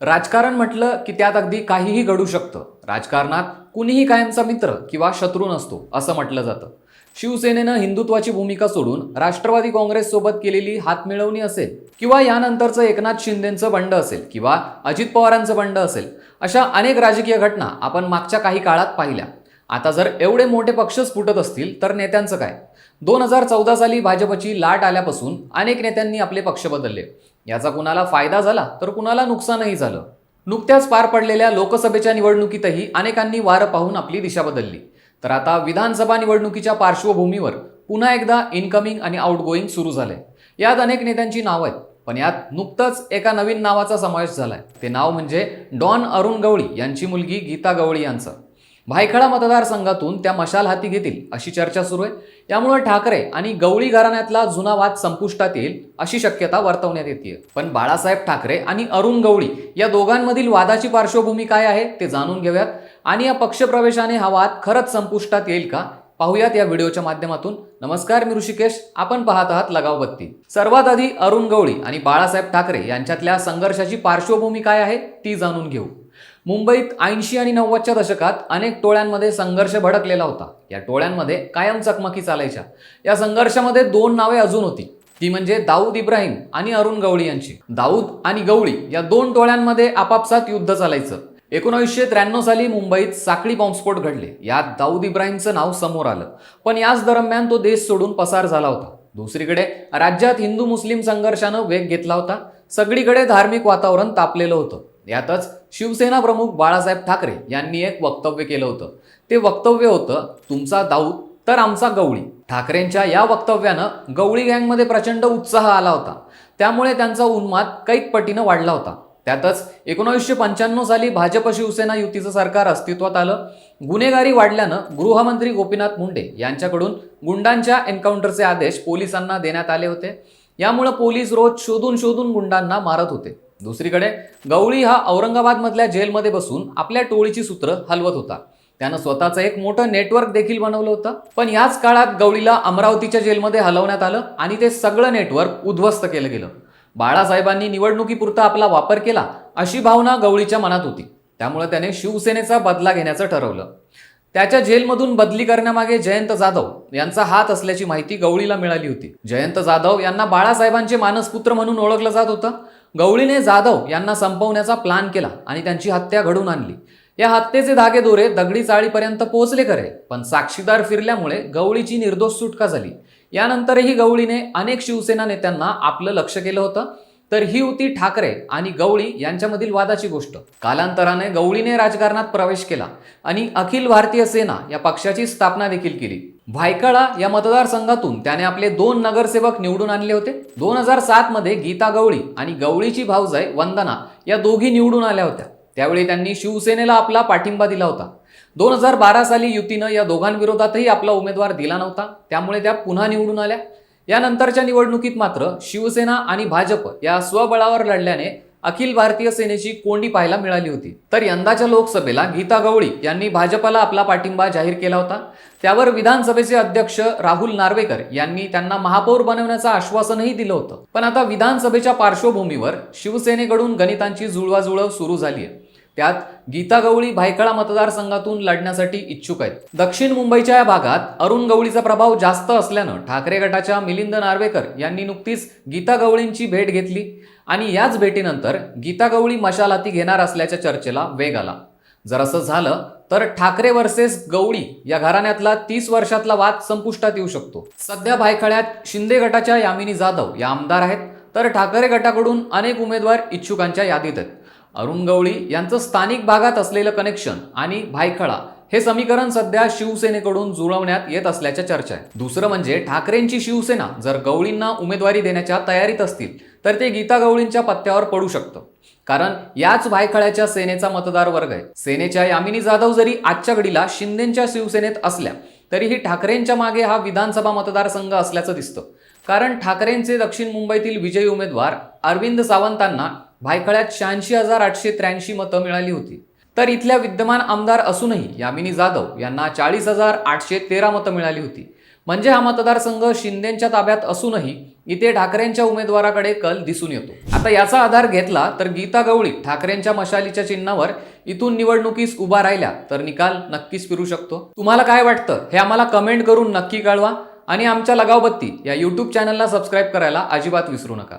राजकारण म्हटलं की त्यात अगदी काहीही घडू शकतं. राजकारणात कुणीही कायमचा मित्र किंवा शत्रू नसतो असं म्हटलं जातं. शिवसेनेनं हिंदुत्वाची भूमिका सोडून राष्ट्रवादी काँग्रेससोबत केलेली हातमिळवणी असेल किंवा यानंतरचं एकनाथ शिंदेचं बंड असेल किंवा अजित पवारांचं बंड असेल अशा अनेक राजकीय घटना आपण मागच्या काही काळात पाहिल्या. आता जर एवढे मोठे पक्षच फुटत असतील तर नेत्यांचं काय? दोन हजार चौदा साली भाजपची लाट आल्यापासून अनेक नेत्यांनी आपले पक्ष बदलले. याचा कुणाला फायदा झाला तर कुणाला नुकसानही झालं. नुकत्याच पार पडलेल्या लोकसभेच्या निवडणुकीतही अनेकांनी वारं पाहून आपली दिशा बदलली. तर आता विधानसभा निवडणुकीच्या पार्श्वभूमीवर पुन्हा एकदा इनकमिंग आणि आउटगोईंग सुरू झालंय. यात अनेक नेत्यांची नावं आहेत पण यात नुकतंच एका नवीन नावाचा समावेश झालाय. ते नाव म्हणजे डॉन अरुण गवळी यांची मुलगी गीता गवळी यांचं. भायखळा मतदारसंघातून त्या मशाल हाती घेतील अशी चर्चा सुरू आहे. त्यामुळे ठाकरे आणि गवळी घराण्यातला जुना वाद संपुष्टात येईल अशी शक्यता वर्तवण्यात येते. पण बाळासाहेब ठाकरे आणि अरुण गवळी या दोघांमधील वादाची पार्श्वभूमी काय आहे ते जाणून घेऊयात. आणि या पक्षप्रवेशाने हा वाद खरंच संपुष्टात येईल का? पाहूयात या व्हिडिओच्या माध्यमातून. नमस्कार मी ऋषिकेश. आपण पाहत आहात लगाव बत्ती. सर्वात आधी अरुण गवळी आणि बाळासाहेब ठाकरे यांच्यातल्या संघर्षाची पार्श्वभूमी काय आहे ती जाणून घेऊ. मुंबईत ऐंशी आणि नव्वदच्या दशकात अनेक टोळ्यांमध्ये संघर्ष भडकलेला होता. या टोळ्यांमध्ये कायम चकमकी चालायच्या. या संघर्षामध्ये दोन नावे अजून होती. ती म्हणजे दाऊद इब्राहिम आणि अरुण गवळी यांची. दाऊद आणि गवळी या दोन टोळ्यांमध्ये आपापसात युद्ध चालायचं. एकोणीसशे त्र्याण्णव साली मुंबईत साखळी बॉम्बस्फोट घडले. यात दाऊद इब्राहिमचं नाव समोर आलं. पण याच दरम्यान तो देश सोडून पसार झाला होता. दुसरीकडे राज्यात हिंदू मुस्लिम संघर्षानं वेग घेतला होता. सगळीकडे धार्मिक वातावरण तापलेलं होतं. यातच शिवसेना प्रमुख बाळासाहेब ठाकरे यांनी एक वक्तव्य केलं होतं. ते वक्तव्य होतं तुमचा दाऊद तर आमचा गवळी. ठाकरेंच्या या वक्तव्यानं गवळी गँगमध्ये प्रचंड उत्साह आला होता. त्यामुळे त्यांचा उन्माद कैक पटीनं वाढला होता. त्यातच एकोणीसशे पंच्याण्णव साली भाजप शिवसेना युतीचं सरकार अस्तित्वात आलं. गुन्हेगारी वाढल्यानं गृहमंत्री गोपीनाथ मुंडे यांच्याकडून गुंडांच्या एन्काउंटरचे आदेश पोलिसांना देण्यात आले होते. यामुळे पोलीस रोज शोधून शोधून गुंडांना मारत होते. दुसरीकडे गवळी हा औरंगाबादमधल्या जेलमध्ये बसून आपल्या टोळीची सूत्र हलवत होता. त्यानं स्वतःचं एक मोठं नेटवर्क देखील बनवलं होतं. पण याच काळात गवळीला अमरावतीच्या जेलमध्ये हलवण्यात आलं आणि ते सगळं नेटवर्क उद्ध्वस्त केलं गेलं. बाळासाहेबांनी निवडणुकीपुरता आपला वापर केला अशी भावना गवळीच्या मनात होती. त्यामुळे त्याने शिवसेनेचा बदला घेण्याचं ठरवलं. त्याच्या जेलमधून बदली करण्यामागे जयंत जाधव यांचा हात असल्याची माहिती गवळीला मिळाली होती. जयंत जाधव यांना बाळासाहेबांचे मानसपुत्र म्हणून ओळखलं जात होतं. गवळीने जाधव यांना संपवण्याचा प्लान केला आणि त्यांची हत्या घडून आणली. या हत्येचे धागेदोरे दगडी चाळीपर्यंत पोहोचले खरे पण साक्षीदार फिरल्यामुळे गवळीची निर्दोष सुटका झाली. यानंतरही गवळीने अनेक शिवसेना नेत्यांना आपलं लक्ष केलं होतं. तर ही होती ठाकरे आणि गवळी यांच्यामधील वादाची गोष्ट. कालांतराने गवळीने राजकारणात प्रवेश केला आणि अखिल भारतीय सेना या पक्षाची स्थापना देखील केली. भायखळा या मतदारसंघातून त्याने आपले दोन नगरसेवक निवडून आणले होते. दोन हजार सात मध्ये गीता गवळी आणि गवळीची भाऊजाई वंदना या दोघी निवडून आल्या होत्या. त्यावेळी त्यांनी शिवसेनेला आपला पाठिंबा दिला होता. दोन हजार बारा साली युतीनं या दोघांविरोधातही आपला उमेदवार दिला नव्हता. त्यामुळे त्या पुन्हा निवडून आल्या. यानंतरच्या निवडणुकीत मात्र शिवसेना आणि भाजप या स्वबळावर लढल्याने अखिल भारतीय सेनेची कोंडी पाहायला मिळाली होती. तर यंदाच्या लोकसभेला गीता गवळी यांनी भाजपला आपला पाठिंबा जाहीर केला होता. त्यावर विधानसभेचे अध्यक्ष राहुल नार्वेकर यांनी त्यांना महापौर बनवण्याचं आश्वासनही दिलं होतं. पण आता विधानसभेच्या पार्श्वभूमीवर शिवसेनेकडून गणितांची जुळवाजुळव सुरू झाली आहे त्यात गीता गवळी भायखळा मतदारसंघातून लढण्यासाठी इच्छुक आहेत. दक्षिण मुंबईच्या या भागात अरुण गवळीचा प्रभाव जास्त असल्यानं ठाकरे गटाच्या मिलिंद नार्वेकर यांनी नुकतीच गीता गवळींची भेट घेतली आणि याच भेटीनंतर गीता गवळी मशालाती घेणार असल्याच्या चर्चेला वेग आला. जर असं झालं तर ठाकरे वर्सेस गवळी या घराण्यातला तीस वर्षातला वाद संपुष्टात येऊ शकतो. सध्या भायखळ्यात शिंदे गटाच्या यामिनी जाधव या आमदार आहेत. तर ठाकरे गटाकडून अनेक उमेदवार इच्छुकांच्या यादीत आहेत. अरुण गवळी यांचं स्थानिक भागात असलेलं कनेक्शन आणि भायखळा हे समीकरण सध्या शिवसेनेकडून जुळवण्यात येत असल्याच्या चर्चा आहे दुसरं म्हणजे ठाकरेंची शिवसेना जर गवळींना उमेदवारी देण्याच्या तयारीत असतील तर ते गीता गवळींच्या पत्त्यावर पडू शकतं. कारण याच भायखळ्याच्या सेनेचा मतदार वर्ग आहे. सेनेच्या यामिनी जाधव जरी आजच्या घडीला शिंदेच्या शिवसेनेत असल्या तरीही ठाकरेंच्या मागे हा विधानसभा मतदारसंघ असल्याचं दिसतं. कारण ठाकरेंचे दक्षिण मुंबईतील विजयी उमेदवार अरविंद सावंतांना भायखळ्यात शहाऐंशी हजार आठशे त्र्याऐंशी मतं मिळाली होती. तर इथल्या विद्यमान आमदार असूनही यामिनी जाधव यांना चाळीस हजार आठशे तेरा मतं मिळाली होती. म्हणजे हा मतदारसंघ शिंदेच्या ताब्यात असूनही इथे ठाकरेंच्या उमेदवाराकडे कल दिसून येतो. आता याचा आधार घेतला तर गीता गवळी ठाकरेंच्या मशालीच्या चिन्हावर इथून निवडणुकीस उभा राहिल्या तर निकाल नक्कीच फिरू शकतो. तुम्हाला काय वाटतं हे आम्हाला कमेंट करून नक्की कळवा आणि आमच्या लगावबत्ती या यूट्यूब चॅनलला सबस्क्राईब करायला अजिबात विसरू नका.